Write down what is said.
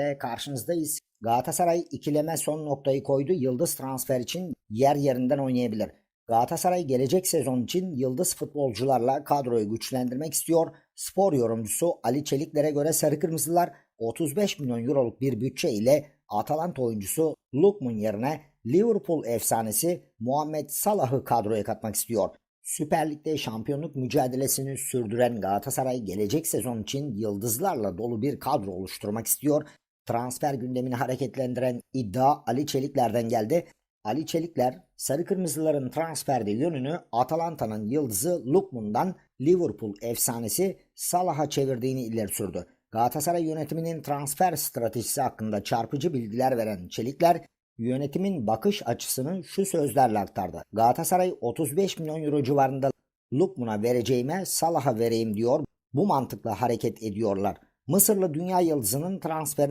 ile karşınızdayız. Galatasaray ikileme son noktayı koydu. Yıldız transfer için yer yerinden oynayabilir. Galatasaray gelecek sezon için yıldız futbolcularla kadroyu güçlendirmek istiyor. Spor yorumcusu Ali Çelikler'e göre Sarı Kırmızılar 35 milyon euroluk bir bütçe ile Atalanta oyuncusu Lukman yerine Liverpool efsanesi Muhammed Salah'ı kadroya katmak istiyor. Süper Lig'de şampiyonluk mücadelesini sürdüren Galatasaray gelecek sezon için yıldızlarla dolu bir kadro oluşturmak istiyor. Transfer gündemini hareketlendiren iddia Ali Çelikler'den geldi. Ali Çelikler, Sarı Kırmızıların transferde yönünü Atalanta'nın yıldızı Lukman'dan Liverpool efsanesi Salah'a çevirdiğini ileri sürdü. Galatasaray yönetiminin transfer stratejisi hakkında çarpıcı bilgiler veren Çelikler, yönetimin bakış açısını şu sözlerle aktardı. Galatasaray 35 milyon euro civarında Lukman'a vereceğime Salah'a vereyim diyor. Bu mantıkla hareket ediyorlar. Mısırlı dünya yıldızının transferini